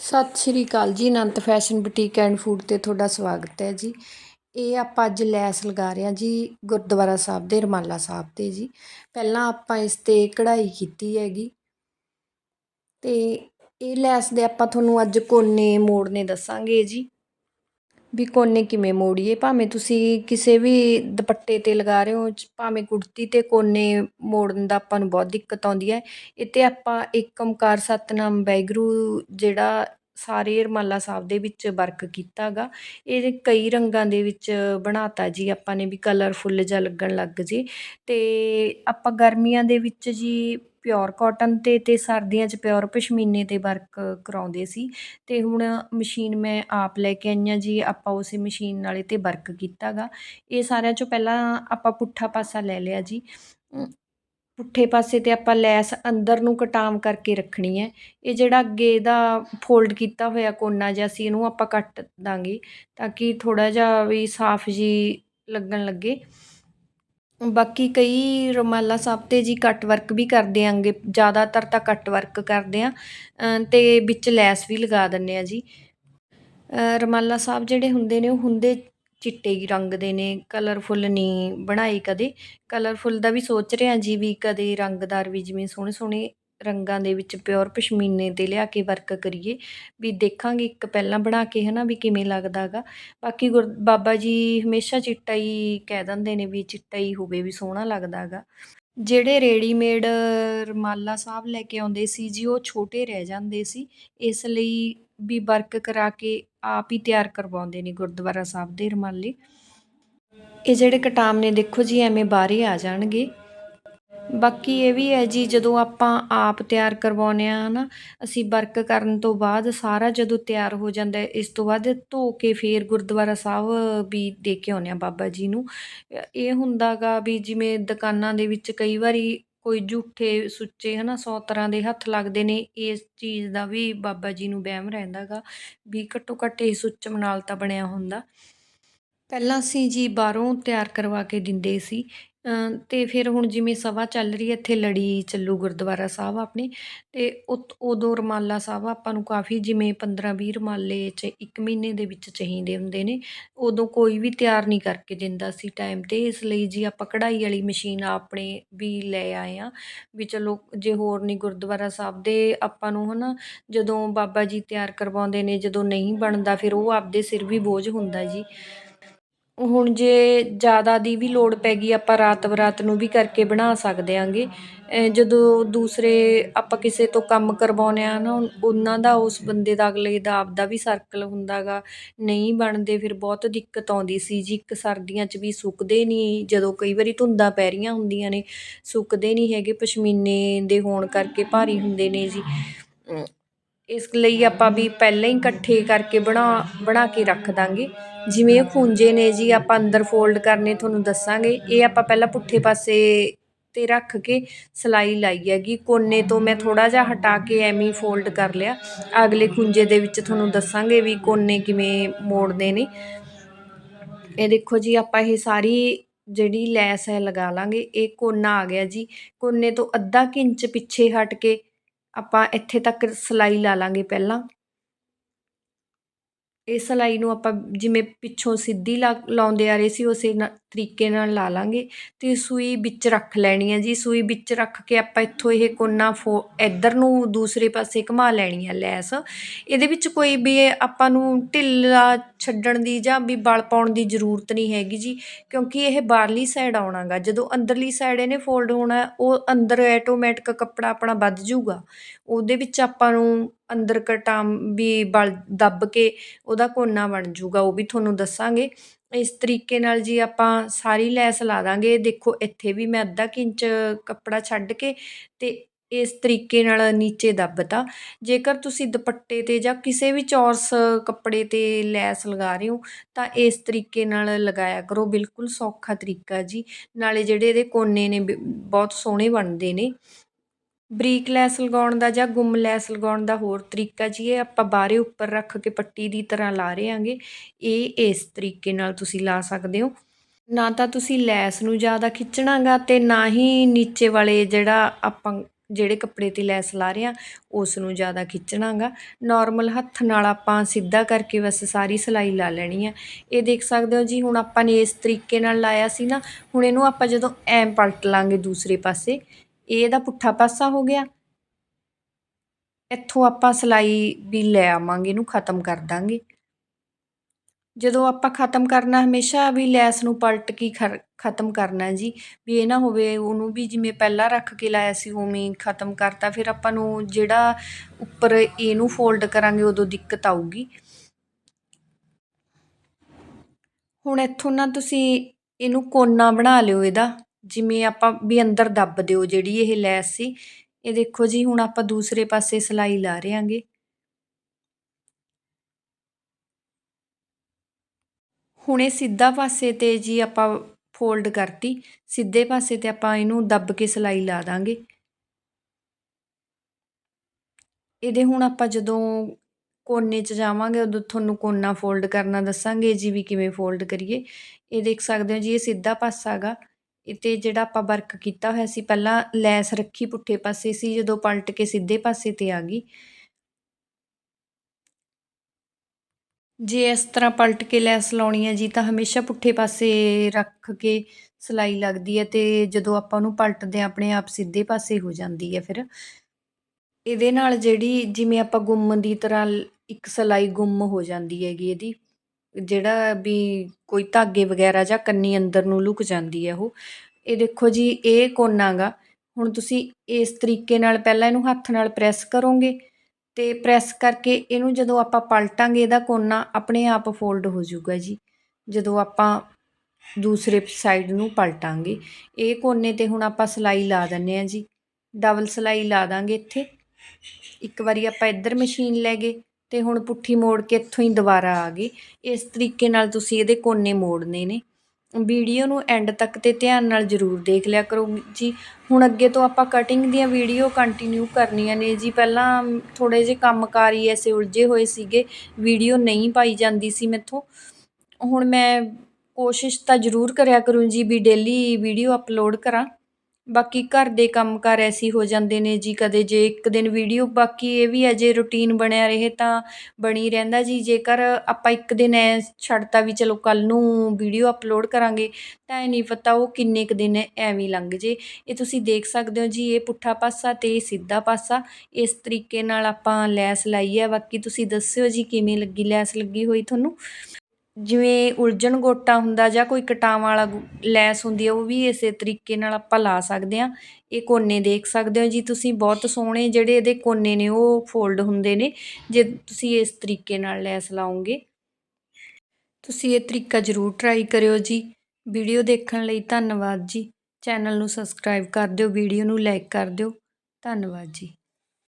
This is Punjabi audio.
ਸਤਿ ਸ਼੍ਰੀ ਅਕਾਲ ਜੀ, Anant fashion boutique and food ਤੇ ਤੁਹਾਡਾ ਸਵਾਗਤ ਹੈ ਜੀ। ਇਹ ਆਪਾਂ ਅੱਜ ਲੈਸ ਲਗਾ ਰਹੇ ਹਾਂ ਜੀ, ਗੁਰਦੁਆਰਾ ਸਾਹਿਬ ਦੇ, ਰਮਾਲਾ ਸਾਹਿਬ ਤੇ ਜੀ। ਪਹਿਲਾਂ ਆਪਾਂ ਇਸ ਤੇ ਕਢਾਈ ਕੀਤੀ ਹੈਗੀ। ਤੇ ਇਹ ਲੈਸ ਦੇ ਆਪਾਂ ਤੁਹਾਨੂੰ ਅੱਜ ਕੋਨੇ ਮੋੜਨੇ ਦੱਸਾਂਗੇ ਜੀ। ਵੀ ਕੋਨੇ ਕਿਵੇਂ ਮੋੜੀਏ? ਭਾਵੇਂ ਤੁਸੀਂ ਕਿਸੇ ਵੀ ਦੁਪੱਟੇ ਤੇ ਲਗਾ ਰਹੇ ਹੋ, ਭਾਵੇਂ ਕੁੜਤੀ ਤੇ ਕੋਨੇ ਮੋੜਨ ਦਾ ਆਪਾਂ ਨੂੰ ਬਹੁਤ ਦਿੱਕਤ ਆਉਂਦੀ ਹੈ। ਇਹ ਤੇ ਆਪਾਂ ਏਕ ਓਮਕਾਰ ਸਤਨਾਮ ਵਾਹਿਗੁਰੂ ਜਿਹੜਾ ਸਾਰੇ ਰਮਾਲਾ ਸਾਹਿਬ ਦੇ ਵਿੱਚ ਵਰਕ ਕੀਤਾ ਕੀਤਾਗਾ ਇਹ ਕਈ ਰੰਗਾਂ ਦੇ ਵਿੱਚ ਬਣਾਤਾ ਜੀ, ਆਪਾਂ ਨੇ ਵੀ ਕਲਰਫੁੱਲ ਜਿਹਾ ਲੱਗਣ ਲੱਗ ਜੇ। ਤੇ ਆਪਾਂ ਗਰਮੀਆਂ ਦੇ ਵਿੱਚ ਜੀ ਪਿਓਰ ਕੋਟਨ ਤੇ ਅਤੇ ਸਰਦੀਆਂ 'ਚ ਪਿਓਰ ਪਸ਼ਮੀਨੇ ਤੇ ਵਰਕ ਕਰਾਉਂਦੇ ਸੀ। ਅਤੇ ਹੁਣ ਮਸ਼ੀਨ ਮੈਂ ਆਪ ਲੈ ਕੇ ਆਈ ਹਾਂ ਜੀ, ਆਪਾਂ ਉਸੇ ਮਸ਼ੀਨ ਨਾਲੇ ਤੇ ਵਰਕ ਕੀਤਾ ਗਾ ਇਹ ਸਾਰਿਆਂ ਚੋਂ ਪਹਿਲਾਂ ਆਪਾਂ ਪੁੱਠਾ ਪਾਸਾ ਲੈ ਲਿਆ ਜੀ। ਪੁੱਠੇ ਪਾਸੇ ਤੇ ਆਪਾਂ ਲੈਸ ਅੰਦਰ ਨੂੰ ਕਟਾਮ ਕਰਕੇ ਰੱਖਣੀ ਹੈ। ਇਹ ਜਿਹੜਾ ਅੱਗੇ ਇਹਦਾ ਫੋਲਡ ਕੀਤਾ ਹੋਇਆ ਕੋਨਾ ਜਿਹਾ ਸੀ, ਇਹਨੂੰ ਆਪਾਂ ਕੱਟ ਦਾਂਗੇ ਤਾਂ ਕਿ ਥੋੜ੍ਹਾ ਜਿਹਾ ਵੀ ਸਾਫ਼ ਜੀ ਲੱਗਣ ਲੱਗੇ। ਬਾਕੀ ਕਈ ਰੁਮਾਲਾ ਸਾਹਿਬ ਤੇ ਜੀ ਕੱਟ ਵਰਕ ਵੀ ਕਰਦੇ ਆਂਗੇ, ਜ਼ਿਆਦਾਤਰ ਤਾਂ ਕੱਟ ਵਰਕ ਕਰਦੇ ਹਾਂ ਅਤੇ ਵਿੱਚ ਲੈਸ ਵੀ ਲਗਾ ਦਿੰਦੇ ਹਾਂ ਜੀ। ਰੁਮਾਲਾ ਸਾਹਿਬ ਜਿਹੜੇ ਹੁੰਦੇ ਨੇ, ਉਹ ਹੁੰਦੇ ਚਿੱਟੇ ਹੀ ਰੰਗ ਦੇ ਨੇ ਕਲਰਫੁੱਲ ਨਹੀਂ ਬਣਾਏ ਕਦੇ। ਕਲਰਫੁੱਲ ਦਾ ਵੀ ਸੋਚ ਰਹੇ ਹਾਂ ਜੀ ਵੀ ਕਦੇ ਰੰਗਦਾਰ ਵੀ ਜਿਵੇਂ ਸੋਹਣੇ ਸੋਹਣੇ ਰੰਗਾਂ ਦੇ ਵਿੱਚ ਪਿਓਰ ਪਸ਼ਮੀਨੇ ਤੇ ਲਿਆ ਕੇ ਵਰਕ ਕਰੀਏ। ਵੀ ਦੇਖਾਂਗੇ ਇੱਕ ਪਹਿਲਾਂ ਬਣਾ ਕੇ ਹੈ ਨਾ ਵੀ ਕਿਵੇਂ ਲੱਗਦਾ ਗਾ। ਬਾਕੀ ਗੁਰ, ਬਾਬਾ ਜੀ ਹਮੇਸ਼ਾ ਚਿੱਟਾ ਹੀ ਕਹਿ ਦਿੰਦੇ ਨੇ ਵੀ ਚਿੱਟਾ ਹੀ ਹੋਵੇ ਵੀ ਸੋਹਣਾ ਲੱਗਦਾ ਗਾ। ਜਿਹੜੇ ਰੇਡੀਮੇਡ ਰੁਮਾਲਾ ਸਾਹਿਬ ਲੈ ਕੇ ਆਉਂਦੇ ਸੀ ਜੀ, ਉਹ ਛੋਟੇ ਰਹਿ ਜਾਂਦੇ ਸੀ। ਇਸ ਲਈ ਵੀ ਵਰਕ ਕਰਾ ਕੇ ਆਪ ਹੀ ਤਿਆਰ ਕਰਵਾਉਂਦੇ ਨੇ ਗੁਰਦੁਆਰਾ ਸਾਹਿਬ ਦੇ ਰੁਮਾਲੇ। ਇਹ ਜਿਹੜੇ ਕਟਾਮ ਨੇ, ਦੇਖੋ ਜੀ, ਐਵੇਂ ਬਾਹਰੇ ਆ ਜਾਣਗੇ। ਬਾਕੀ ਇਹ ਵੀ ਹੈ ਜੀ ਜਦੋਂ ਆਪਾਂ ਆਪ ਤਿਆਰ ਕਰਵਾਉਂਦੇ ਆ ਹਨਾ ਅਸੀਂ ਵਰਕ ਕਰਨ ਤੋਂ ਬਾਅਦ ਸਾਰਾ ਜਦੋਂ ਤਿਆਰ ਹੋ ਜਾਂਦਾ ਇਸ ਤੋਂ ਬਾਅਦ ਧੋ ਕੇ ਫੇਰ ਗੁਰਦੁਆਰਾ ਸਾਹਿਬ ਵੀ ਦੇ ਕੇ ਆਉਂਦੇ ਆ ਬਾਬਾ ਜੀ ਨੂੰ। ਅ, ਇਹ ਹੁੰਦਾਗਾ ਵੀ ਜਿਵੇਂ ਦੁਕਾਨਾਂ ਦੇ ਵਿੱਚ ਕਈ ਵਾਰੀ ਕੋਈ ਝੂਠੇ ਸੁੱਚੇ ਹਨਾ ਸੌ ਤਰ੍ਹਾਂ ਦੇ ਹੱਥ ਲੱਗਦੇ ਨੇ ਇਸ ਚੀਜ਼ ਦਾ ਵੀ ਬਾਬਾ ਜੀ ਨੂੰ ਵਹਿਮ ਰਹਿੰਦਾਗਾ ਵੀ ਘੱਟੋ ਘੱਟ ਇਹ ਸੁੱਚਮ ਨਾਲ ਤਾਂ ਬਣਿਆ ਹੁੰਦਾ। ਪਹਿਲਾਂ ਅਸੀਂ ਜੀ ਬਾਹਰੋਂ ਤਿਆਰ ਕਰਵਾ ਕੇ ਦਿੰਦੇ ਸੀ ਅਤੇ ਫਿਰ ਹੁਣ ਜਿਵੇਂ ਸਭਾ ਚੱਲ ਰਹੀ ਹੈ, ਇੱਥੇ ਲੜੀ ਚੱਲੂ ਗੁਰਦੁਆਰਾ ਸਾਹਿਬ ਆਪਣੇ ਅਤੇ ਉਤ- ਉਦੋਂ ਰੁਮਾਲਾ ਸਾਹਿਬ ਆਪਾਂ ਨੂੰ ਕਾਫੀ ਜਿਵੇਂ 15 20 ਰੁਮਾਲੇ ਚ ਇੱਕ ਮਹੀਨੇ ਦੇ ਵਿੱਚ ਚਾਹੀਦੇ ਹੁੰਦੇ ਨੇ, ਉਦੋਂ ਕੋਈ ਵੀ ਤਿਆਰ ਨਹੀਂ ਕਰਕੇ ਦਿੰਦਾ ਸੀ ਟਾਈਮ ਤੇ, ਇਸ ਲਈ ਜੀ ਆਪਾਂ ਕਢਾਈ ਵਾਲੀ ਮਸ਼ੀਨ ਆਪਣੇ ਵੀ ਲੈ ਆਏ ਹਾਂ, ਵੀ ਚਲੋ ਜੇ ਹੋਰ ਨਹੀਂ ਗੁਰਦੁਆਰਾ ਸਾਹਿਬ ਦੇ ਆਪਾਂ ਨੂੰ ਹੈ ਨਾ ਜਦੋਂ ਬਾਬਾ ਜੀ ਤਿਆਰ ਕਰਵਾਉਂਦੇ ਨੇ, ਜਦੋਂ ਨਹੀਂ ਬਣਦਾ ਫਿਰ ਉਹ ਆਪਦੇ ਸਿਰ ਵੀ ਬੋਝ ਹੁੰਦਾ ਜੀ। ਹੁਣ ਜੇ ਜ਼ਿਆਦਾ ਦੀ ਵੀ ਲੋੜ ਪੈ ਗਈ, ਆਪਾਂ ਰਾਤ ਬਰਾਤ ਨੂੰ ਵੀ ਕਰਕੇ ਬਣਾ ਸਕਦੇ ਆਂਗੇ। ਜਦੋਂ ਦੂਸਰੇ ਆਪਾਂ ਕਿਸੇ ਤੋਂ ਕੰਮ ਕਰਵਾਉਂਦੇ ਹਾਂ ਨਾ, ਉਹਨਾਂ ਦਾ, ਉਸ ਬੰਦੇ ਦਾ, ਅਗਲੇ ਦਾ ਆਪਦਾ ਵੀ ਸਰਕਲ ਹੁੰਦਾ ਗਾ ਨਹੀਂ ਬਣਦੇ ਫਿਰ ਬਹੁਤ ਦਿੱਕਤ ਆਉਂਦੀ ਸੀ ਜੀ। ਇੱਕ ਸਰਦੀਆਂ 'ਚ ਵੀ ਸੁੱਕਦੇ ਨਹੀਂ, ਜਦੋਂ ਕਈ ਵਾਰੀ ਧੁੰਦਾਂ ਪੈ ਰਹੀਆਂ ਹੁੰਦੀਆਂ ਨੇ, ਸੁੱਕਦੇ ਨਹੀਂ ਹੈਗੇ, ਪਸ਼ਮੀਨੇ ਦੇ ਹੋਣ ਕਰਕੇ ਭਾਰੀ ਹੁੰਦੇ ਨੇ ਜੀ। ਇਸ ਲਈ ਆਪਾਂ ਵੀ ਪਹਿਲਾਂ ਹੀ ਇਕੱਠੇ ਕਰਕੇ ਬਣਾ ਬਣਾ ਕੇ ਰੱਖ ਦਾਂਗੇ। ਜਿਵੇਂ ਇਹ ਖੂੰਜੇ ਨੇ ਜੀ, ਆਪਾਂ ਅੰਦਰ ਫੋਲਡ ਕਰਨੇ ਤੁਹਾਨੂੰ ਦੱਸਾਂਗੇ। ਇਹ ਆਪਾਂ ਪਹਿਲਾਂ ਪੁੱਠੇ ਪਾਸੇ ਤੇ ਰੱਖ ਕੇ ਸਲਾਈ ਲਾਈ ਹੈਗੀ। ਕੋਨੇ ਤੋਂ ਮੈਂ ਥੋੜਾ ਜਿਹਾ ਹਟਾ ਕੇ ਐਵੇਂ ਫੋਲਡ ਕਰ ਲਿਆ। ਅਗਲੇ ਖੂੰਜੇ ਦੇ ਵਿੱਚ ਤੁਹਾਨੂੰ ਦੱਸਾਂਗੇ ਵੀ ਕੋਨੇ ਕਿਵੇਂ ਮੋੜਦੇ ਨੇ। ਇਹ ਦੇਖੋ ਜੀ, ਆਪਾਂ ਇਹ ਸਾਰੀ ਜਿਹੜੀ ਲੈਸ ਹੈ ਲਗਾ ਲਾਂਗੇ। ਇਹ ਕੋਨਾ ਆ ਗਿਆ ਜੀ। ਕੋਨੇ ਤੋਂ ਅੱਧਾ ਕੁ ਇੰਚ ਪਿੱਛੇ ਹਟ ਕੇ ਆਪਾਂ ਇੱਥੇ ਤੱਕ ਸਿਲਾਈ ਲਾ ਲਵਾਂਗੇ ਪਹਿਲਾਂ। ਇਹ ਸਿਲਾਈ ਨੂੰ ਆਪਾਂ ਜਿਵੇਂ ਪਿੱਛੋਂ ਸਿੱਧੀ ਲਾ ਲਾਉਂਦੇ ਆ ਰਹੇ ਸੀ, ਉਸੇ ਨਾ- ਤਰੀਕੇ ਨਾਲ ਲਾ ਲਾਂਗੇ। ਅਤੇ ਸੂਈ ਵਿੱਚ ਰੱਖ ਲੈਣੀ ਹੈ ਜੀ। ਸੂਈ ਵਿੱਚ ਰੱਖ ਕੇ ਆਪਾਂ ਇੱਥੋਂ ਇਹ ਕੋਨਾ ਫੋ ਇੱਧਰ ਨੂੰ ਦੂਸਰੇ ਪਾਸੇ ਘੁਮਾ ਲੈਣੀ ਹੈ ਲੈਸ। ਇਹਦੇ ਵਿੱਚ ਕੋਈ ਵੀ ਆਪਾਂ ਨੂੰ ਢਿੱਲਾ ਛੱਡਣ ਦੀ ਜਾਂ ਵੀ ਬਲ ਪਾਉਣ ਦੀ ਜ਼ਰੂਰਤ ਨਹੀਂ ਹੈਗੀ ਜੀ, ਕਿਉਂਕਿ ਇਹ ਬਾਹਰਲੀ ਸਾਈਡ ਆਉਣਾਗਾ। ਜਦੋਂ ਅੰਦਰਲੀ ਸਾਈਡ ਇਹਨੇ ਫੋਲਡ ਹੋਣਾ, ਉਹ ਅੰਦਰ ਆਟੋਮੈਟਿਕ ਕੱਪੜਾ ਆਪਣਾ ਵੱਧ ਜਾਊਗਾ। ਉਹਦੇ ਵਿੱਚ ਆਪਾਂ ਨੂੰ ਅੰਦਰ ਕਟਾਮ ਵੀ ਬਲ ਦੱਬ ਕੇ ਉਹਦਾ ਕੋਨਾ ਬਣ ਜੂਗਾ, ਉਹ ਵੀ ਤੁਹਾਨੂੰ ਦੱਸਾਂਗੇ। ਇਸ ਤਰੀਕੇ ਨਾਲ ਜੀ ਆਪਾਂ ਸਾਰੀ ਲੈਸ ਲਾ ਦਾਂਗੇ। ਦੇਖੋ, ਇੱਥੇ ਵੀ ਮੈਂ ਅੱਧਾ ਕੁ ਇੰਚ ਕੱਪੜਾ ਛੱਡ ਕੇ ਤੇ ਇਸ ਤਰੀਕੇ ਨਾਲ ਨੀਚੇ ਦੱਬਤਾ। ਜੇਕਰ ਤੁਸੀਂ ਦੁਪੱਟੇ ਤੇ ਜਾਂ ਕਿਸੇ ਵੀ ਚੌਰਸ ਕੱਪੜੇ ਤੇ ਲੈਸ ਲਗਾ ਰਹੇ ਹੋ, ਤਾਂ ਇਸ ਤਰੀਕੇ ਨਾਲ ਲਗਾਇਆ ਕਰੋ। ਬਿਲਕੁਲ ਸੌਖਾ ਤਰੀਕਾ ਜੀ। ਨਾਲੇ ਜਿਹੜੇ ਇਹਦੇ ਕੋਨੇ ਨੇ, ਬ- ਬਹੁਤ ਸੋਹਣੇ ਬਣਦੇ ਨੇ। ਬਰੀਕ ਲੈਸ ਲਗਾਉਣ ਦਾ ਜਾਂ ਗੁੰਮ ਲੈਸ ਲਗਾਉਣ ਦਾ ਹੋਰ ਤਰੀਕਾ ਜੀ, ਇਹ ਆਪਾਂ ਬਾਹਰੇ ਉੱਪਰ ਰੱਖ ਕੇ ਪੱਟੀ ਦੀ ਤਰ੍ਹਾਂ ਲਾ ਰਹੇ ਆਂਗੇ ਇਹ ਇਸ ਤਰੀਕੇ ਨਾਲ ਤੁਸੀਂ ਲਾ ਸਕਦੇ ਹੋ। ਨਾ ਤਾਂ ਤੁਸੀਂ ਲੈਸ ਨੂੰ ਜ਼ਿਆਦਾ ਖਿੱਚਣਾਗਾ ਤੇ ਨਾ ਹੀ ਨੀਚੇ ਵਾਲੇ ਜਿਹੜਾ ਆਪਾਂ ਜਿਹੜੇ ਕੱਪੜੇ 'ਤੇ ਲੈਸ ਲਾ ਰਹੇ ਹਾਂ, ਉਸ ਨੂੰ ਜ਼ਿਆਦਾ ਖਿੱਚਣਾ ਗਾ ਨਾਰਮਲ ਹੱਥ ਨਾਲ ਆਪਾਂ ਸਿੱਧਾ ਕਰਕੇ ਬਸ ਸਾਰੀ ਸਿਲਾਈ ਲਾ ਲੈਣੀ ਆ। ਇਹ ਦੇਖ ਸਕਦੇ ਹੋ ਜੀ, ਹੁਣ ਆਪਾਂ ਨੇ ਇਸ ਤਰੀਕੇ ਨਾਲ ਲਾਇਆ ਸੀ ਨਾ, ਹੁਣ ਇਹਨੂੰ ਆਪਾਂ ਜਦੋਂ ਐਂ ਪਲਟ ਲਾਂਗੇ ਦੂਸਰੇ ਪਾਸੇ ਇਹ ਇਹਦਾ ਪੁੱਠਾ ਪਾਸਾ ਹੋ ਗਿਆ। ਇੱਥੋਂ ਆਪਾਂ ਸਿਲਾਈ ਵੀ ਲੈ ਆਵਾਂਗੇ, ਇਹਨੂੰ ਖਤਮ ਕਰ ਦਾਂਗੇ। ਜਦੋਂ ਆਪਾਂ ਖਤਮ ਕਰਨਾ, ਹਮੇਸ਼ਾ ਵੀ ਲੈਸ ਨੂੰ ਪਲਟ ਕੇ ਖਰ, ਖਤਮ ਕਰਨਾ ਜੀ। ਵੀ ਇਹ ਨਾ ਹੋਵੇ, ਉਹਨੂੰ ਵੀ ਜਿਵੇਂ ਪਹਿਲਾਂ ਰੱਖ ਕੇ ਲਾਇਆ ਸੀ, ਉਵੇਂ ਖਤਮ ਕਰਤਾ, ਫਿਰ ਆਪਾਂ ਨੂੰ ਜਿਹੜਾ ਉੱਪਰ ਇਹਨੂੰ ਫੋਲਡ ਕਰਾਂਗੇ, ਉਦੋਂ ਦਿੱਕਤ ਆਊਗੀ। ਹੁਣ ਇੱਥੋਂ ਨਾ ਤੁਸੀਂ ਇਹਨੂੰ ਕੋਨਾ ਬਣਾ ਲਿਓ ਇਹਦਾ। ਜਿਵੇਂ ਆਪਾਂ ਵੀ ਅੰਦਰ ਦੱਬ ਦਿਓ ਜਿਹੜੀ ਇਹ ਲੈਸ ਸੀ, ਇਹ ਦੇਖੋ ਜੀ, ਹੁਣ ਆਪਾਂ ਦੂਸਰੇ ਪਾਸੇ ਸਿਲਾਈ ਲਾ ਰਹੇ ਆਂਗੇ ਹੁਣ ਇਹ ਸਿੱਧਾ ਪਾਸੇ ਤੇ ਜੀ ਆਪਾਂ ਫੋਲਡ ਕਰਤੀ, ਸਿੱਧੇ ਪਾਸੇ ਤੇ ਆਪਾਂ ਇਹਨੂੰ ਦੱਬ ਕੇ ਸਿਲਾਈ ਲਾ ਦਾਂਗੇ। ਇਹਦੇ ਹੁਣ ਆਪਾਂ ਜਦੋਂ ਕੋਨੇ 'ਚ ਜਾਵਾਂਗੇ, ਉਦੋਂ ਤੁਹਾਨੂੰ ਕੋਨਾ ਫੋਲਡ ਕਰਨਾ ਦੱਸਾਂਗੇ ਜੀ ਵੀ ਕਿਵੇਂ ਫੋਲਡ ਕਰੀਏ। ਇਹ ਦੇਖ ਸਕਦੇ ਹੋ ਜੀ, ਇਹ ਸਿੱਧਾ ਪਾਸਾ ਹੈਗਾ ਤੇ ਜਿਹੜਾ ਆਪਾਂ ਵਰਕ ਕੀਤਾ ਹੋਇਆ ਸੀ, ਪਹਿਲਾਂ ਲੈਸ ਰੱਖੀ ਪੁੱਠੇ ਪਾਸੇ ਸੀ, ਜਦੋਂ ਪਲਟ ਕੇ ਸਿੱਧੇ ਪਾਸੇ ਤੇ ਆ ਗਈ। ਜੇ ਇਸ ਤਰ੍ਹਾਂ ਪਲਟ ਕੇ ਲੈਸ ਲਾਉਣੀ ਹੈ ਜੀ, ਤਾਂ ਹਮੇਸ਼ਾ ਪੁੱਠੇ ਪਾਸੇ ਰੱਖ ਕੇ ਸਿਲਾਈ ਲੱਗਦੀ ਹੈ ਤੇ ਜਦੋਂ ਆਪਾਂ ਉਹਨੂੰ ਪਲਟਦੇ ਆਪਣੇ ਆਪ ਸਿੱਧੇ ਪਾਸੇ ਹੋ ਜਾਂਦੀ ਹੈ ਫਿਰ। ਇਹਦੇ ਨਾਲ ਜਿਹੜੀ ਜਿਵੇਂ ਆਪਾਂ ਗੁੰਮ ਦੀ ਤਰ੍ਹਾਂ ਇੱਕ ਸਿਲਾਈ ਗੁੰਮ ਹੋ ਜਾਂਦੀ ਹੈਗੀ ਇਹਦੀ। ਜਿਹੜਾ ਵੀ ਕੋਈ ਧਾਗੇ ਵਗੈਰਾ ਜਾਂ ਕੰਨੀ ਅੰਦਰ ਨੂੰ ਲੁਕ ਜਾਂਦੀ ਹੈ ਉਹ, ਇਹ ਦੇਖੋ ਜੀ, ਇਹ ਕੋਨਾ ਗਾ। ਹੁਣ ਤੁਸੀਂ ਇਸ ਤਰੀਕੇ ਨਾਲ ਪਹਿਲਾਂ ਇਹਨੂੰ ਹੱਥ ਨਾਲ ਪ੍ਰੈਸ ਕਰੋਗੇ ਅਤੇ ਪ੍ਰੈਸ ਕਰਕੇ ਇਹਨੂੰ ਜਦੋਂ ਆਪਾਂ ਪਲਟਾਂਗੇ ਇਹਦਾ ਕੋਨਾ, ਆਪਣੇ ਆਪ ਫੋਲਡ ਹੋ ਜਾਊਗਾ ਜੀ। ਜਦੋਂ ਆਪਾਂ ਦੂਸਰੇ ਸਾਈਡ ਨੂੰ ਪਲਟਾਂਗੇ, ਇਹ ਕੋਨੇ ਤੇ ਹੁਣ ਆਪਾਂ ਸਿਲਾਈ ਲਾ ਦਿੰਦੇ ਹਾਂ ਜੀ। ਡਬਲ ਸਿਲਾਈ ਲਾ ਦਾਂਗੇ ਇੱਥੇ। ਇੱਕ ਵਾਰੀ ਆਪਾਂ ਇੱਧਰ ਮਸ਼ੀਨ ਲੈ ਗਏ। ਅਤੇ ਹੁਣ ਪੁੱਠੀ ਮੋੜ ਕੇ ਇੱਥੋਂ ਹੀ ਦੁਬਾਰਾ ਆ ਗਏ ਇਸ ਤਰੀਕੇ ਨਾਲ ਤੁਸੀਂ ਇਹਦੇ ਕੋਨੇ ਮੋੜਨੇ ਨੇ। ਵੀਡੀਓ ਨੂੰ ਐਂਡ ਤੱਕ ਤੇ ਧਿਆਨ ਨਾਲ ਜ਼ਰੂਰ ਦੇਖ ਲਿਆ ਕਰੋ ਜੀ। ਹੁਣ ਅੱਗੇ ਤੋਂ ਆਪਾਂ ਕਟਿੰਗ ਦੀਆਂ ਵੀਡੀਓ ਕੰਟੀਨਿਊ ਕਰਨੀਆਂ ਨੇ ਜੀ। ਪਹਿਲਾਂ ਥੋੜੇ ਜਿਹੇ ਕੰਮਕਾਰੀ ਐਸੇ ਉਲਝੇ ਹੋਏ ਸੀਗੇ। ਵੀਡੀਓ ਨਹੀਂ ਪਾਈ ਜਾਂਦੀ ਸੀ ਮੈਥੋਂ। ਹੁਣ ਮੈਂ ਕੋਸ਼ਿਸ਼ ਤਾਂ ਜ਼ਰੂਰ ਕਰਿਆ ਕਰੂੰ ਜੀ ਵੀ ਡੇਲੀ ਵੀਡੀਓ ਅਪਲੋਡ ਕਰਾਂ। ਬਾਕੀ ਘਰ ਦੇ ਕੰਮਕਾਰ ਐਸੀ ਹੋ ਜਾਂਦੇ ਨੇ ਜੀ, ਕਦੇ ਜੇ ਇੱਕ ਦਿਨ ਵੀਡੀਓ ਬਾਕੀ ਇਹ ਵੀ ਹੈ, ਜੇ ਰੂਟੀਨ ਬਣਿਆ ਰਹੇ ਤਾਂ ਬਣੀ ਰਹਿੰਦਾ ਜੀ। ਜੇਕਰ ਆਪਾਂ ਇੱਕ ਦਿਨ ਐ ਛੱਡਤਾ ਵੀ ਚਲੋ ਕੱਲ ਨੂੰ ਵੀਡੀਓ ਅਪਲੋਡ ਕਰਾਂਗੇ, ਤਾਂ ਇਹ ਨਹੀਂ ਪਤਾ ਉਹ ਕਿੰਨੇ ਕੁ ਦਿਨ ਐਵੇਂ ਲੰਘ ਜੇ। ਇਹ ਤੁਸੀਂ ਦੇਖ ਸਕਦੇ ਹੋ ਜੀ, ਇਹ ਪੁੱਠਾ ਪਾਸਾ ਤੇ ਸਿੱਧਾ ਪਾਸਾ। ਇਸ ਤਰੀਕੇ ਨਾਲ ਆਪਾਂ ਲੈਸ ਲਾਈ ਹੈ। ਬਾਕੀ ਤੁਸੀਂ ਦੱਸਿਓ ਜੀ, ਕਿਵੇਂ ਲੱਗੀ, ਲੈਸ ਲੱਗੀ ਹੋਈ ਤੁਹਾਨੂੰ? ਜਿਵੇਂ ਉਲਝਣ ਗੋਟਾ ਹੁੰਦਾ ਜਾਂ ਕੋਈ ਕਟਾਵਾਂ ਵਾਲਾ ਲੈਸ ਹੁੰਦੀ ਹੈ ਉਹ ਵੀ ਇਸੇ ਤਰੀਕੇ ਨਾਲ ਆਪਾਂ ਲਾ ਸਕਦੇ ਹਾਂ। ਇਹ ਕੋਨੇ ਦੇਖ ਸਕਦੇ ਹੋ ਜੀ ਤੁਸੀਂ, ਬਹੁਤ ਸੋਹਣੇ ਜਿਹੜੇ ਇਹਦੇ ਕੋਨੇ ਨੇ, ਉਹ ਫੋਲਡ ਹੁੰਦੇ ਨੇ, ਜੇ ਤੁਸੀਂ ਇਸ ਤਰੀਕੇ ਨਾਲ ਲੈਸ ਲਾਓਗੇ। ਤੁਸੀਂ ਇਹ ਤਰੀਕਾ ਜ਼ਰੂਰ ਟਰਾਈ ਕਰਿਓ ਜੀ। ਵੀਡੀਓ ਦੇਖਣ ਲਈ ਧੰਨਵਾਦ ਜੀ। ਚੈਨਲ ਨੂੰ ਸਬਸਕ੍ਰਾਈਬ ਕਰ ਦਿਓ, ਵੀਡੀਓ ਨੂੰ ਲਾਈਕ ਕਰ ਦਿਓ। ਧੰਨਵਾਦ ਜੀ।